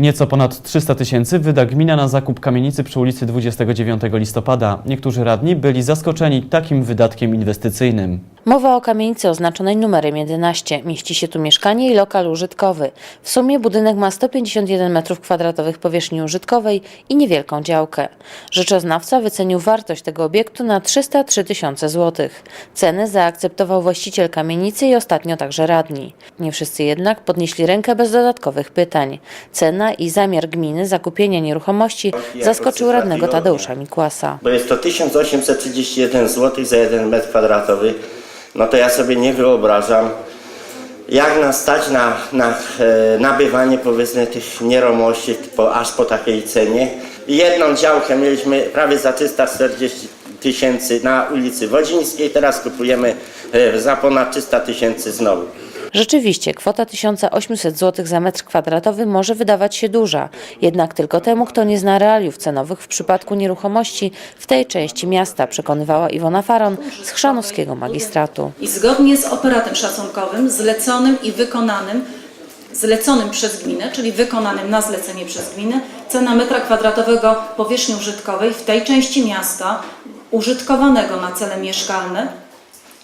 Nieco ponad 300 tysięcy wyda gmina na zakup kamienicy przy ulicy 29 listopada. Niektórzy radni byli zaskoczeni takim wydatkiem inwestycyjnym. Mowa o kamienicy oznaczonej numerem 11. Mieści się tu mieszkanie i lokal użytkowy. W sumie budynek ma 151 m2 powierzchni użytkowej i niewielką działkę. Rzeczoznawca wycenił wartość tego obiektu na 303 tysiące złotych. Cenę zaakceptował właściciel kamienicy i ostatnio także radni. Nie wszyscy jednak podnieśli rękę bez dodatkowych pytań. Cena i zamiar gminy zakupienia nieruchomości zaskoczył radnego Tadeusza Mikłasa. bo jest to 1831 zł za 1 metr kwadratowy, no to ja sobie nie wyobrażam, jak nas stać na, na e, nabywanie powiedzmy tych nieruchomości po, aż po takiej cenie. Jedną działkę mieliśmy prawie za 340 tysięcy na ulicy Wodzińskiej, teraz kupujemy e, za ponad 300 tysięcy znowu. Rzeczywiście, kwota 1800 zł za metr kwadratowy może wydawać się duża, jednak tylko temu, kto nie zna realiów cenowych w przypadku nieruchomości w tej części miasta, przekonywała Iwona Faron z Chrzanowskiego Magistratu. i zgodnie z operatem szacunkowym zleconym i wykonanym, zleconym przez gminę, czyli wykonanym na zlecenie przez gminę, cena metra kwadratowego powierzchni użytkowej w tej części miasta użytkowanego na cele mieszkalne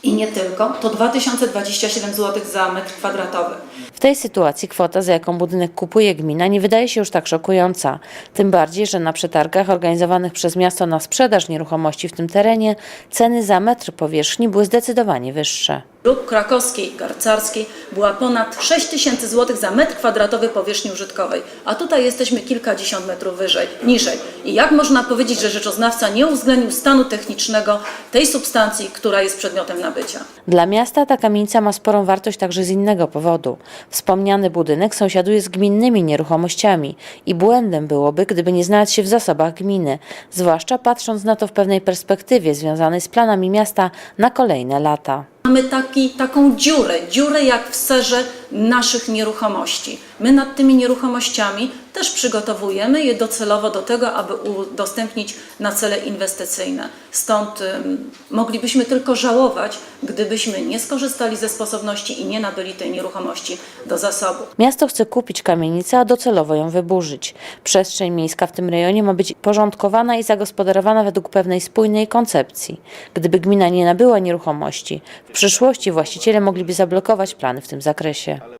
i nie tylko, to 2027 zł za metr kwadratowy. W tej sytuacji kwota, za jaką budynek kupuje gmina, nie wydaje się już tak szokująca. Tym bardziej, że na przetargach organizowanych przez miasto na sprzedaż nieruchomości w tym terenie ceny za metr powierzchni były zdecydowanie wyższe. Lub krakowskiej garcarskiej była ponad 6 tysięcy złotych za metr kwadratowy powierzchni użytkowej, a tutaj jesteśmy kilkadziesiąt metrów wyżej, niżej. I jak można powiedzieć, że rzeczoznawca nie uwzględnił stanu technicznego tej substancji, która jest przedmiotem nabycia? Dla miasta ta kamienica ma sporą wartość także z innego powodu. Wspomniany budynek sąsiaduje z gminnymi nieruchomościami i błędem byłoby, gdyby nie znalazł się w zasobach gminy, zwłaszcza patrząc na to w pewnej perspektywie związanej z planami miasta na kolejne lata. Mamy taki, taką dziurę, dziurę jak w serze naszych nieruchomości. My nad tymi nieruchomościami też przygotowujemy je docelowo do tego, aby udostępnić na cele inwestycyjne. Stąd moglibyśmy tylko żałować, gdybyśmy nie skorzystali ze sposobności i nie nabyli tej nieruchomości do zasobu. Miasto chce kupić kamienicę, a docelowo ją wyburzyć. Przestrzeń miejska w tym rejonie ma być porządkowana i zagospodarowana według pewnej spójnej koncepcji. Gdyby gmina nie nabyła nieruchomości, w przyszłości właściciele mogliby zablokować plany w tym zakresie.